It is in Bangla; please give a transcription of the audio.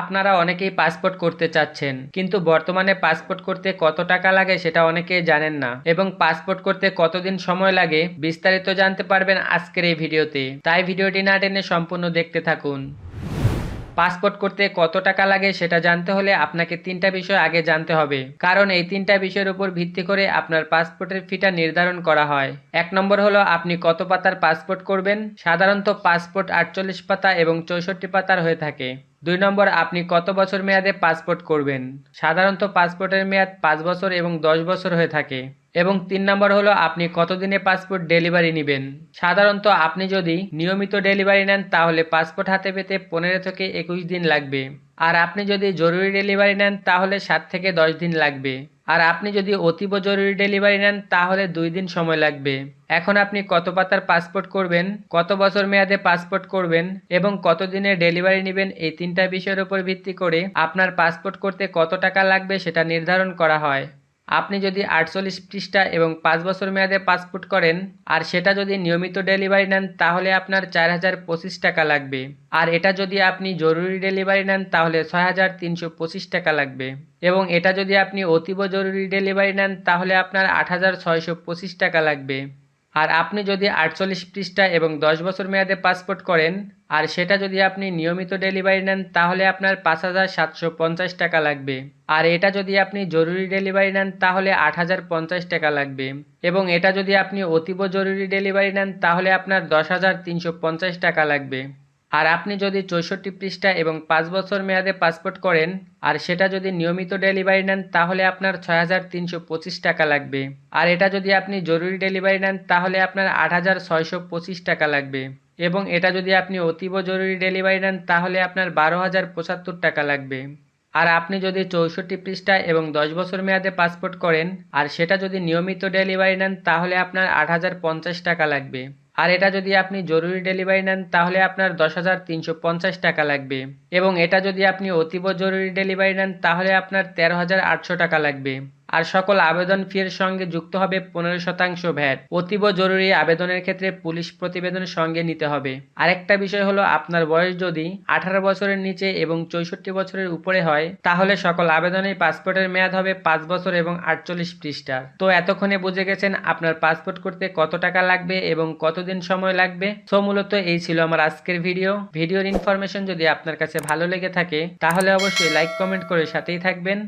আপনারা অনেকেই পাসপোর্ট করতে চাচ্ছেন, কিন্তু বর্তমানে পাসপোর্ট করতে কত টাকা লাগে সেটা অনেকেই জানেন না এবং পাসপোর্ট করতে কতদিন সময় লাগে বিস্তারিত জানতে পারবেন আজকের এই ভিডিওতে। তাই ভিডিওটি না টেনে সম্পূর্ণ দেখতে থাকুন। পাসপোর্ট করতে কত টাকা লাগে সেটা জানতে হলে আপনাকে তিনটা বিষয় আগে জানতে হবে। কারণ এই তিনটা বিষয়ের উপর ভিত্তি করে আপনার পাসপোর্টের ফিটা নির্ধারণ করা হয়। এক নম্বর হলো আপনি কত পাতার পাসপোর্ট করবেন? সাধারণত পাসপোর্ট আটচল্লিশ পাতা এবং চৌষট্টি পাতার হয়ে থাকে। দুই নম্বর, আপনি কত বছর মেয়াদে পাসপোর্ট করবেন? সাধারণত পাসপোর্টের মেয়াদ পাঁচ বছর এবং দশ বছর হয়ে থাকে। এবং তিন নম্বর হলো আপনি কতদিনে পাসপোর্ট ডেলিভারি নেবেন? সাধারণত আপনি যদি নিয়মিত ডেলিভারি নেন, তাহলে পাসপোর্ট হাতে পেতে পনেরো থেকে একুশ দিন লাগবে। আর আপনি যদি জরুরি ডেলিভারি নেন, তাহলে সাত থেকে দশ দিন লাগবে। আর আপনি যদি অতীব জরুরি ডেলিভারি নেন, তাহলে দুই দিন সময় লাগবে। এখন আপনি কত পাতার পাসপোর্ট করবেন, কত বছর মেয়াদে পাসপোর্ট করবেন এবং কত দিনে ডেলিভারি নেবেন, এই তিনটা বিষয়ের উপর ভিত্তি করে আপনার পাসপোর্ট করতে কত টাকা লাগবে সেটা নির্ধারণ করা হয়। আপনি যদি আটচল্লিশ পৃষ্ঠা এবং পাঁচ বছর মেয়াদে পাসপোর্ট করেন, আর সেটা যদি নিয়মিত ডেলিভারি নেন, তাহলে আপনার চার হাজার পঁচিশ টাকা লাগবে। আর এটা যদি আপনি জরুরি ডেলিভারি নেন, তাহলে ছয় হাজার তিনশো পঁচিশ টাকা লাগবে। এবং এটা যদি আপনি অতীব জরুরি ডেলিভারি নেন, তাহলে আপনার আট হাজার ছয়শো পঁচিশ টাকা লাগবে। আর আপনি যদি আটচল্লিশ পৃষ্ঠা এবং দশ বছর মেয়াদে পাসপোর্ট করেন, আর সেটা যদি আপনি নিয়মিত ডেলিভারি নেন, তাহলে আপনার পাঁচ হাজার সাতশো পঞ্চাশ টাকা লাগবে। আর এটা যদি আপনি জরুরি ডেলিভারি নেন, তাহলে আট হাজার পঞ্চাশ টাকা লাগবে। এবং এটা যদি আপনি অতীব জরুরি ডেলিভারি নেন, তাহলে আপনার দশ হাজার তিনশো পঞ্চাশ টাকা লাগবে। আর আপনি যদি চৌষট্টি পৃষ্ঠা এবং পাঁচ বছর মেয়াদে পাসপোর্ট করেন, আর সেটা যদি নিয়মিত ডেলিভারি নেন, তাহলে আপনার ছয় হাজার তিনশো পঁচিশ টাকা লাগবে। আর এটা যদি আপনি জরুরি ডেলিভারি নেন, তাহলে আপনার আট হাজার ছয়শো পঁচিশ টাকা লাগবে। এবং এটা যদি আপনি অতীব জরুরি ডেলিভারি নেন, তাহলে আপনার বারো হাজার পঁচাত্তর টাকা লাগবে। আর আপনি যদি চৌষট্টি পৃষ্ঠা এবং দশ বছর মেয়াদে পাসপোর্ট করেন, আর সেটা যদি নিয়মিত ডেলিভারি নেন, তাহলে আপনার আট হাজার পঞ্চাশ টাকা লাগবে। আর এটা যদি আপনি জরুরি ডেলিভারি নেন, তাহলে আপনার দশ হাজার তিনশো পঞ্চাশ টাকা লাগবে। এবং এটা যদি আপনি অতীব জরুরি ডেলিভারি নেন, তাহলে আপনার তেরো হাজার আটশো টাকা লাগবে। আর সকল আবেদন ফির সঙ্গে যুক্ত হবে পনেরো শতাংশ ভ্যাট। অতীব জরুরি আবেদনের ক্ষেত্রে পুলিশ প্রতিবেদন সঙ্গে নিতে হবে। আরেকটা বিষয় হলো, আপনার বয়স যদি আঠারো বছরের নিচে এবং চৌষট্টি বছরের উপরে হয়, তাহলে সকল আবেদনেই পাসপোর্টের মেয়াদ হবে পাঁচ বছর এবং আটচল্লিশ পৃষ্ঠার তো এতক্ষণে বুঝে গেছেন আপনার পাসপোর্ট করতে কত টাকা লাগবে এবং কতদিন সময় লাগবে? সো মূলত এই ছিল আমার আজকের ভিডিও। ভিডিওর ইনফরমেশন যদি আপনার কাছে ভালো লেগে থাকে, তাহলে অবশ্যই লাইক কমেন্ট করে সাথেই থাকবেন।